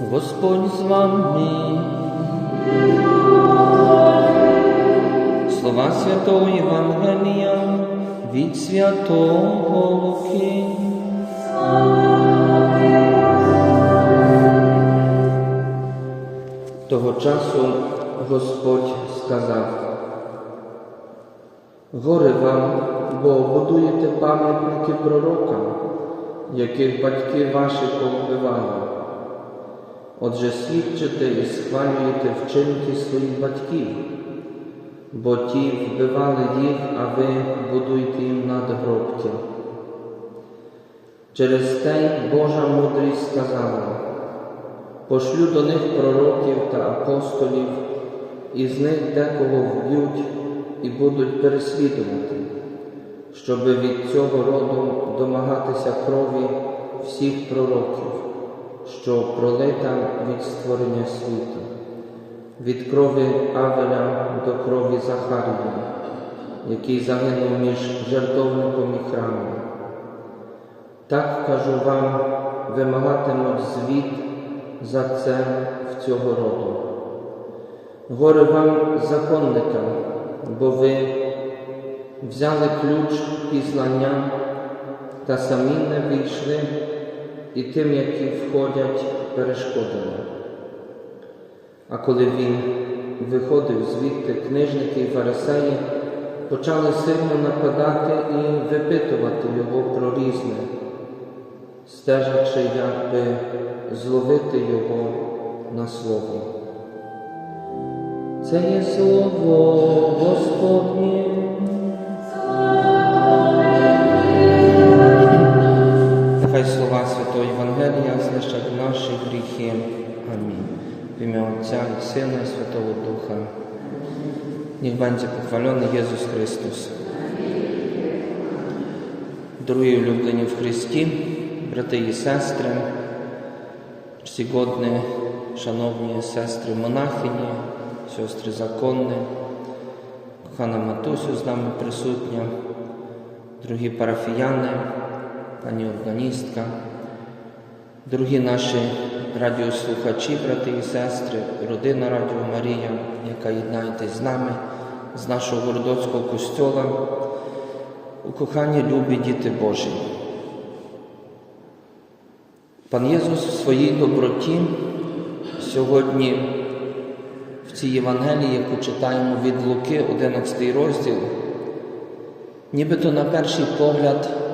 Господь з вами. Слова святого Євангелія від святого Луки. Того часу Господь сказав, Горе вам, бо будуєте пам'ятники пророкам, яких батьки ваші повбивали. Отже, свідчите і схвалюєте вчинки своїх батьків, бо ті вбивали їх, а ви будуєте їм надгробки. Через те Божа мудрість сказала, пошлю до них пророків та апостолів, і з них декого вб'ють і будуть переслідувати, щоби від цього роду домагатися крові всіх пророків, що пролита від створення світу, від крові Авеля до крові Захарія, який загинув між жертовником і храмом. Так кажу вам, вимагатимуть звіт за це в цього роду. Горе вам, законникам, бо ви взяли ключ пізнання та самі не війшли, і тим, які входять, перешкодили. А коли він виходив звідти, книжники і фарисеї почали сильно нападати і випитувати його про різне, стежачи, як би зловити його на слово. Це є слово Господнє. Нехай слова Святого Євангелія знищать наші гріхи. Амінь. В ім'я Отця і Сина і Святого Духа. Będzie pochwalony Jezus Chrystus. Дорогі улюблені в Христі, брати і сестри, czcigodні, шановні сестри монахині, сестри законні, кохана Матусю з нами присутня, дорогі парафіяни, пані органістка, дорогі наші радіослухачі, брати і сестри, родина Радіо Марія, яка єднаєтесь з нами, з нашого городоцького костьола, у коханні любі діти Божі. Пан Єсус в своїй доброті сьогодні в цій Євангелії, яку читаємо від Луки, 11 розділ, нібито на перший погляд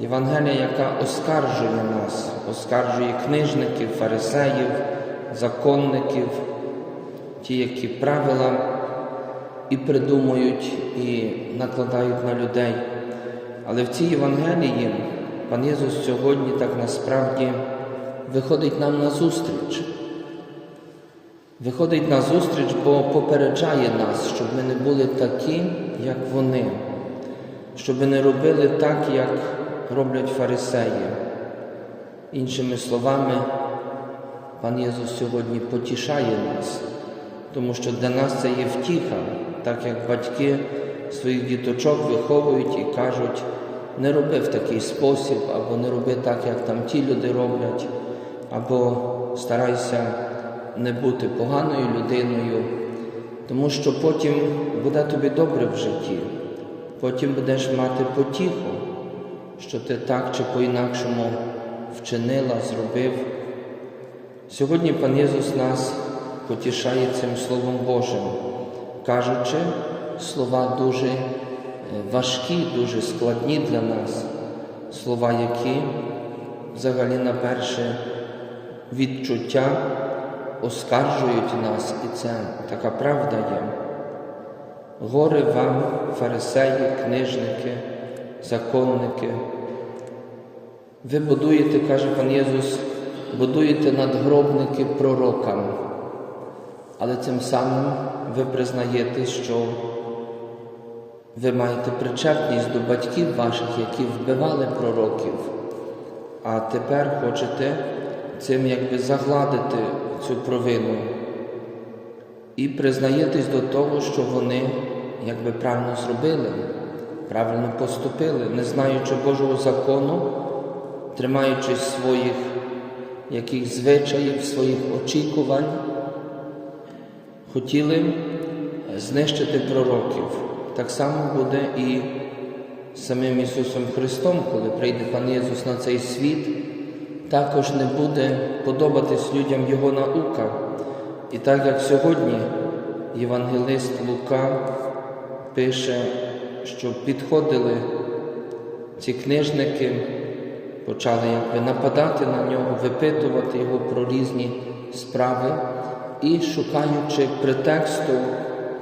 Євангелія, яка оскаржує нас, оскаржує книжників, фарисеїв, законників, ті, які правила і придумують, і накладають на людей. Але в цій Євангелії пан Єсус сьогодні так насправді виходить нам на зустріч. Виходить на зустріч, бо попереджає нас, щоб ми не були такі, як вони, щоб ми не робили так, як роблять фарисеї. Іншими словами, пан Єсус сьогодні потішає нас, тому що для нас це є втіха, так як батьки своїх діточок виховують і кажуть, не роби в такий спосіб, або не роби так, як там ті люди роблять, або старайся не бути поганою людиною, тому що потім буде тобі добре в житті, потім будеш мати потіху, що ти так чи по-інакшому вчинила, зробив. Сьогодні пан Єсус нас потішає цим Словом Божим, кажучи слова дуже е, важкі, дуже складні для нас, слова, які взагалі на перше відчуття оскаржують нас, і це така правда є. Горе вам, фарисеї, книжники, законники. Ви будуєте, каже пан Єсус, будуєте надгробники пророкам, але цим самим ви признаєте, що ви маєте причетність до батьків ваших, які вбивали пророків, а тепер хочете цим якби загладити цю провину. І признаєтесь до того, що вони якби правильно зробили, правильно поступили, не знаючи Божого закону, тримаючись своїх якихось звичаїв, своїх очікувань, хотіли знищити пророків. Так само буде і самим Ісусом Христом, коли прийде Пан Єсус на цей світ, також не буде подобатись людям Його наука. І так як сьогодні євангелист Лука пише, що підходили ці книжники, почали якби нападати на нього, випитувати його про різні справи і шукаючи претексту,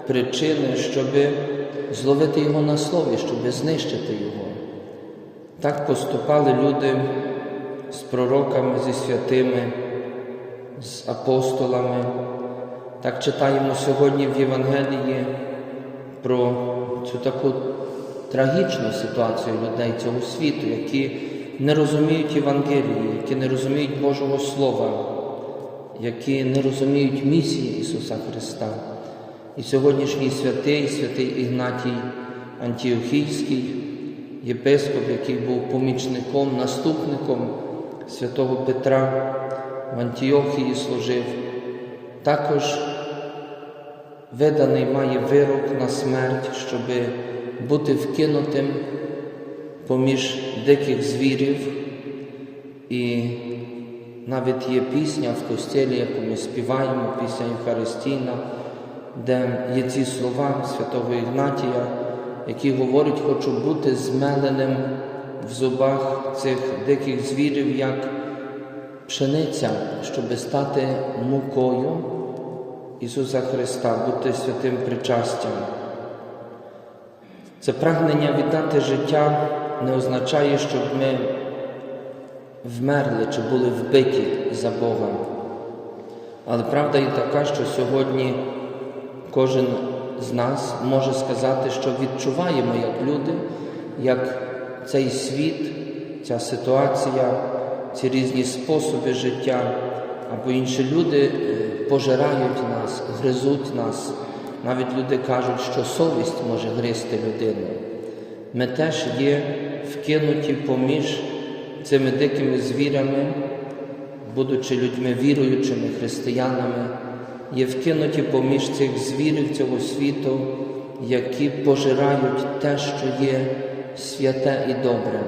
причини, щоб зловити його на слові, щоб знищити його. Так поступали люди з пророками, зі святими, з апостолами. Так читаємо сьогодні в Євангелії про цю таку трагічну ситуацію людей цього світу, які не розуміють Євангелії, які не розуміють Божого Слова, які не розуміють місії Ісуса Христа. І сьогоднішній святий, святий Ігнатій Антіохійський, єпископ, який був помічником, наступником святого Петра в Антіохії служив, також виданий має вирок на смерть, щоб бути вкинутим поміж диких звірів. І навіть є пісня в костелі, яку ми співаємо, пісня Євхаристійна, де є ці слова святого Ігнатія, які говорять, хочу бути змеленим в зубах цих диких звірів, як пшениця, щоб стати мукою Ісуса Христа, бути святим причастям. Це прагнення віддати життя не означає, щоб ми вмерли чи були вбиті за Бога. Але правда і така, що сьогодні кожен з нас може сказати, що відчуваємо як люди, як цей світ, ця ситуація, ці різні способи життя або інші люди пожирають нас, гризуть нас. Навіть люди кажуть, що совість може гризти людину. Ми теж є вкинуті поміж цими дикими звірями, будучи людьми віруючими, християнами, є вкинуті поміж цих звірів цього світу, які пожирають те, що є святе і добре,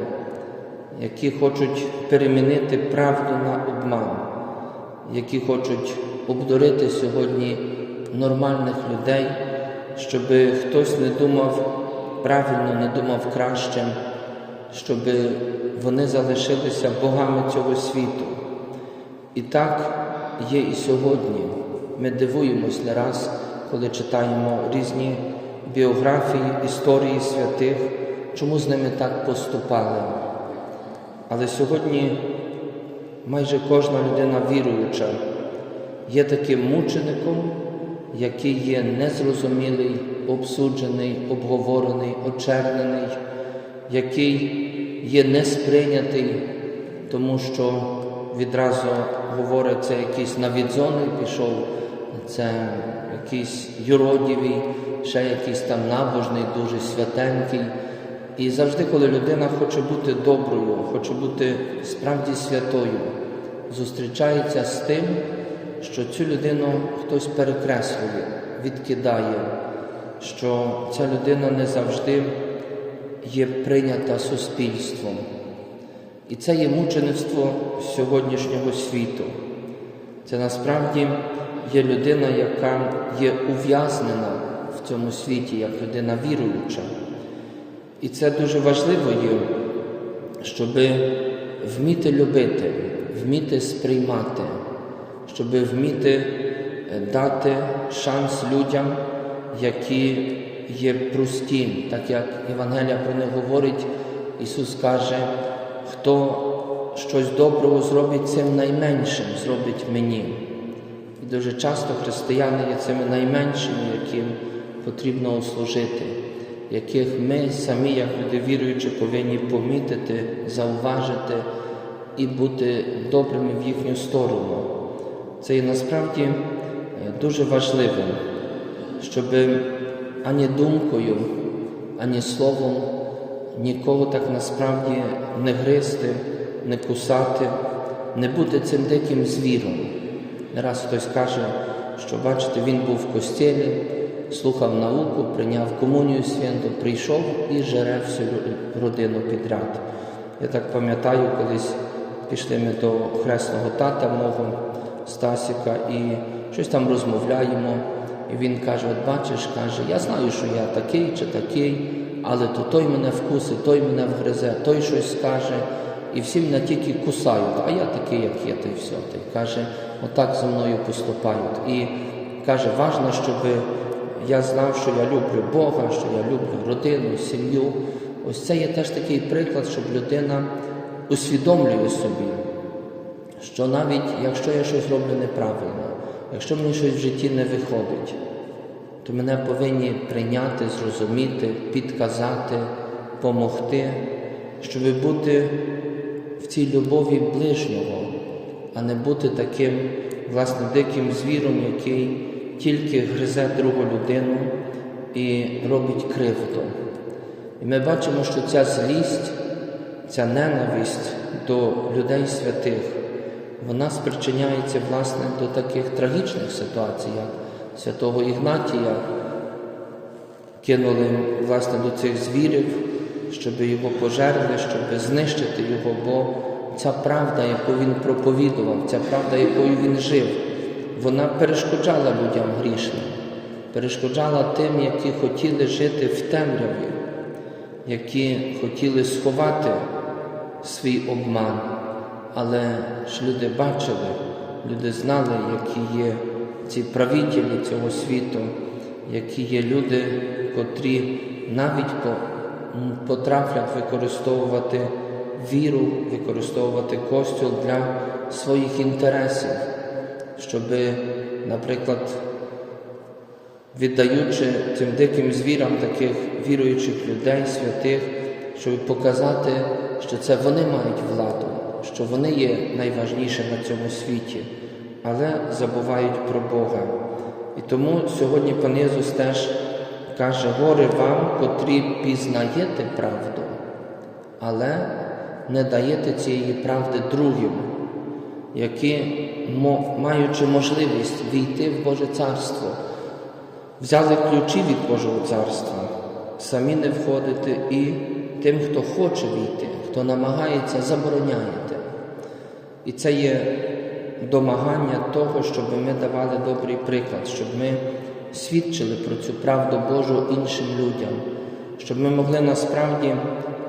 які хочуть перемінити правду на обман, які хочуть обдурити сьогодні нормальних людей, щоб хтось не думав правильно, не думав кращим, щоб вони залишилися богами цього світу. І так є і сьогодні. Ми дивуємось не раз, коли читаємо різні біографії, історії святих, чому з ними так поступали. Але сьогодні майже кожна людина віруюча є таким мучеником, який є незрозумілий, обсуджений, обговорений, очернений, який є несприйнятий, тому що відразу говорить, це якийсь навідзоний пішов, це якийсь юродівий, ще якийсь там набожний, дуже святенький. І завжди, коли людина хоче бути доброю, хоче бути справді святою, зустрічається з тим, що цю людину хтось перекреслює, відкидає, що ця людина не завжди є прийнята суспільством. І це є мучеництво сьогоднішнього світу. Це насправді є людина, яка є ув'язнена в цьому світі, як людина віруюча. І це дуже важливо є, щоб вміти любити, вміти сприймати, щоб вміти дати шанс людям, які є прості, так як Євангелія про них говорить, Ісус каже, хто щось доброго зробить цим найменшим, зробить мені. І дуже часто християни є цими найменшими, яким потрібно служити, яких ми самі, як люди віруючі, повинні помітити, зауважити і бути добрими в їхню сторону. Це є насправді дуже важливим, щоб ані думкою, ані словом нікого так насправді не гризти, не кусати, не бути цим диким звіром. Не раз хтось каже, що бачите, він був в костілі, слухав науку, прийняв комунію святу, прийшов і жере всю родину підряд. Я так пам'ятаю, колись пішли ми до хресного тата мого Стасіка і щось там розмовляємо. І він каже: От бачиш, каже, я знаю, що я такий чи такий, але то той мене вкусить, той мене вгризе, той щось скаже, і всі мене тільки кусають, а я такий, як є, та й все. Та каже, отак зі мною поступають. І каже, важно, щоб я знав, що я люблю Бога, що я люблю родину, сім'ю. Ось це є теж такий приклад, щоб людина усвідомлює собі, що навіть якщо я щось роблю неправильно, якщо мені щось в житті не виходить, то мене повинні прийняти, зрозуміти, підказати, помогти, щоб бути в цій любові ближнього, а не бути таким, власне, диким звіром, який тільки гризе другу людину і робить кривду. І ми бачимо, що ця злість, ця ненависть до людей святих, вона спричиняється власне до таких трагічних ситуацій, як святого Ігнатія кинули власне до цих звірів, щоб його пожерли, щоб знищити його, бо ця правда, яку він проповідував, ця правда, якою він жив, вона перешкоджала людям грішним, перешкоджала тим, які хотіли жити в темряві, які хотіли сховати свій обман. Але ж люди бачили, люди знали, які є ці правителі цього світу, які є люди, котрі навіть потраплять використовувати віру, використовувати костюл для своїх інтересів, щоб, наприклад, віддаючи цим диким звірам таких віруючих людей, святих, щоб показати, що це вони мають владу, що вони є найважніше на цьому світі, але забувають про Бога. І тому сьогодні пан Єсус теж каже, горе вам, котрі пізнаєте правду, але не даєте цієї правди другим, які, маючи можливість війти в Боже Царство, взяли ключі від Божого царства, самі не входите і тим, хто хоче війти, хто намагається, забороняєте. І це є домагання того, щоб ми давали добрий приклад, щоб ми свідчили про цю правду Божу іншим людям, щоб ми могли насправді,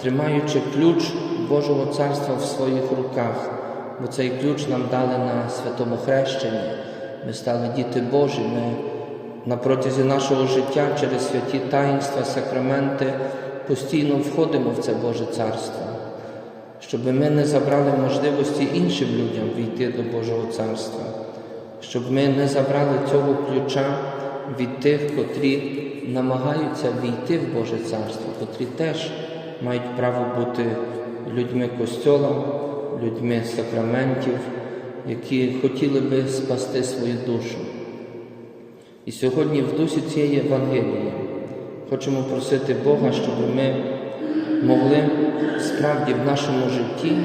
тримаючи ключ Божого царства в своїх руках, бо цей ключ нам дали на святому хрещенні. Ми стали діти Божі. Ми на протязі нашого життя через святі таїнства, сакраменти постійно входимо в це Боже Царство, щоб ми не забрали можливості іншим людям війти до Божого Царства, щоб ми не забрали цього ключа від тих, котрі намагаються війти в Боже Царство, котрі теж мають право бути людьми костьола, людьми сакраментів, які хотіли би спасти свою душу. І сьогодні в дусі цієї Євангелії хочемо просити Бога, щоб ми могли справді в нашому житті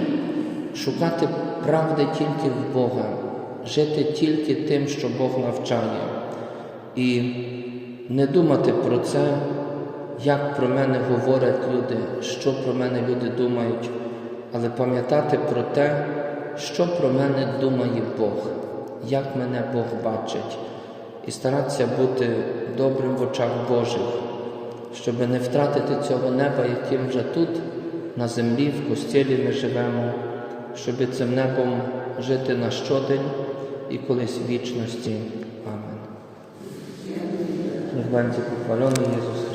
шукати правди тільки в Бога, жити тільки тим, що Бог навчає, і не думати про це, як про мене говорять люди, що про мене люди думають, але пам'ятати про те, що про мене думає Бог, як мене Бог бачить. І старатися бути добрим в очах Божих, щоб не втратити цього неба, яким вже тут, на землі, в костілі ми живемо, щоб цим небом жити на щодень і колись в вічності. Амен. Niech będzie pochwalony Jezus.